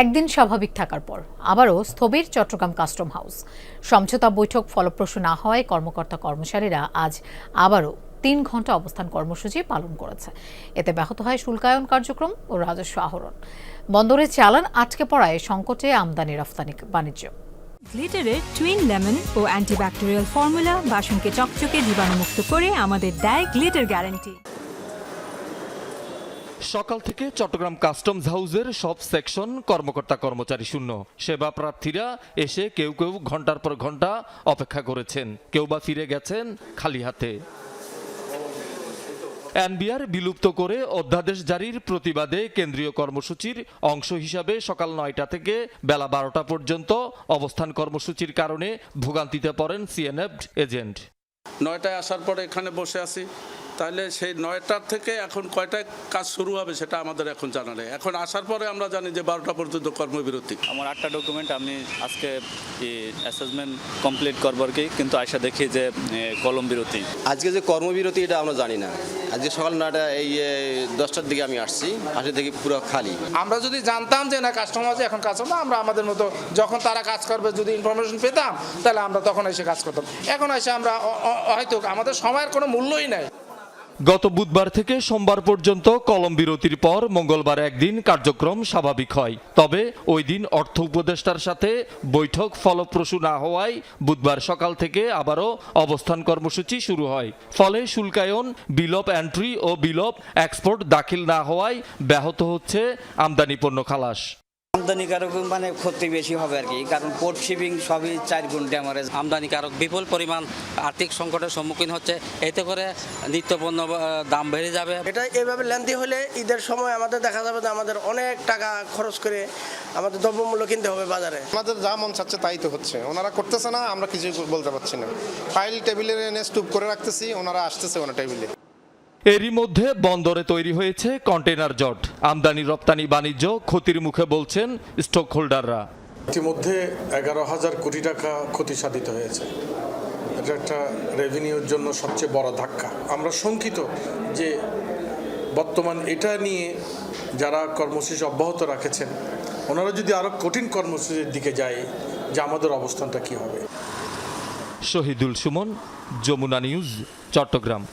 একদিন স্বাভাবিক থাকার পর আবারও স্থবির চট্টগ্রাম কাস্টম হাউস। সমঝোতা বৈঠক ফলপ্রসূ না হওয়ায় কর্মকর্তা কর্মচারীরা আজ আবারও তিন ঘণ্টা অবস্থান কর্মসূচি পালন করেছে। এতে ব্যাহত হয় শুল্কায়ন কার্যক্রম ও রাজস্ব আহরণ। বন্দরে চালান আটকে পড়ায় সংকটে আমদানি রফতানি বাণিজ্য। গ্লিটারের টুইন লেমন ও অ্যান্টিব্যাকটেরিয়াল ফর্মুলা বাসনকে চকচকে জীবাণুমুক্ত করে আমাদের দেয় গ্লিটার গ্যারান্টি। সকাল থেকে চট্টগ্রাম কাস্টমস হাউসের সব সেকশন কর্মকর্তা কর্মচারী শূন্য। সেবা প্রার্থীরা এসে কেউ কেউ ঘণ্টার পর ঘণ্টা অপেক্ষা করেছেন। কেউ বা ফিরে গেছেন খালি হাতে। এনবিআর বিলুপ্ত করে অধ্যাদেশ জারির প্রতিবাদে কেন্দ্রীয় কর্মসূচির অংশ হিসাবে সকাল নয়টা থেকে বেলা বারোটা পর্যন্ত অবস্থান কর্মসূচির কারণে ভোগান্তিতে পড়েন সিএনএফ এজেন্ট। নয়টায় আসার পরে এখানে বসে আছি। তাহলে সেই নয়টার থেকে এখন কয়টায় কাজ শুরু হবে সেটা আমাদের এখন জানা নেই। এখন আসার পরে আমরা জানি যে বারোটা পর্যন্ত কর্মবিরতি। আমার আটটা ডকুমেন্ট আমি আজকে অ্যাসেসমেন্ট কমপ্লিট করবার কি কিন্তু আয়সা দেখি যে কলম বিরতি। আজকে যে কর্মবিরতি এটা আমরা জানি না। আজকে সকাল নয়টা এই দশটার দিকে আমি আসছি আসে দেখি পুরো খালি। আমরা যদি জানতাম যে না কাস্টমার আছে এখন কাজ হবে আমরা আমাদের মতো যখন তারা কাজ করবে যদি ইনফরমেশন পেতাম তাহলে আমরা তখন এসে কাজ করতাম। এখন এসে আমরা হয়তো আমাদের সময়ের কোনো মূল্যই নাই। গত বুধবার থেকে সোমবার পর্যন্ত কলম বিরতির পর মঙ্গলবার একদিন কার্যক্রম স্বাভাবিক হয়। তবে ওই দিন অর্থ উপদেষ্টার সাথে বৈঠক ফলপ্রসূ না হওয়ায় বুধবার সকাল থেকে আবারও অবস্থান কর্মসূচি শুরু হয়। ফলে শুল্কায়ন বিলোপ এন্ট্রি ও বিলোপ এক্সপোর্ট দাখিল না হওয়ায় ব্যাহত হচ্ছে আমদানি পণ্য খালাস। আমদানিকারক মানে ক্ষতি বেশি হবে আর কি কারণ পোর্ট শিপিং সবই চার গুণ ড্যামারেজ আমদানিকারক বিপুল পরিমাণ আর্থিক সংকটের সম্মুখীন হচ্ছে এতে করে নিত্যপণ্য দাম বেড়ে যাবে। এটা এভাবে লেন্দি হলে ঈদের সময় আমাদের দেখা যাবে যে আমাদের অনেক টাকা খরচ করে আমাদের দ্রব্যমূল্য কিনতে হবে বাজারে। আমাদের যা মন চাচ্ছে তাই তো হচ্ছে। ওনারা করতেছে না আমরা কিছুই বলতে পারছি না। ফাইল টেবিলে এনে স্টুপ করে রাখতেছি ওনারা আসতেছে ওনার টেবিলে এরই মধ্যে বন্দরে তৈরি হয়েছে কন্টেনার জট। আমদানি রপ্তানি বাণিজ্য ক্ষতির মুখে বলছেন স্টক হোল্ডাররা ইতিমধ্যে এগারো হাজার কোটি টাকা ক্ষতি সাধিত হয়েছে। এটা একটা রেভিনিউর জন্য সবচেয়ে বড় ধাক্কা। আমরা শঙ্কিত যে বর্তমান এটা নিয়ে যারা কর্মসূচি অব্যাহত রাখেছেন ওনারা যদি আরও কঠিন কর্মসূচির দিকে যায় যে আমাদের অবস্থানটা কী হবে? শহীদুল সুমন যমুনা নিউজ চট্টগ্রাম।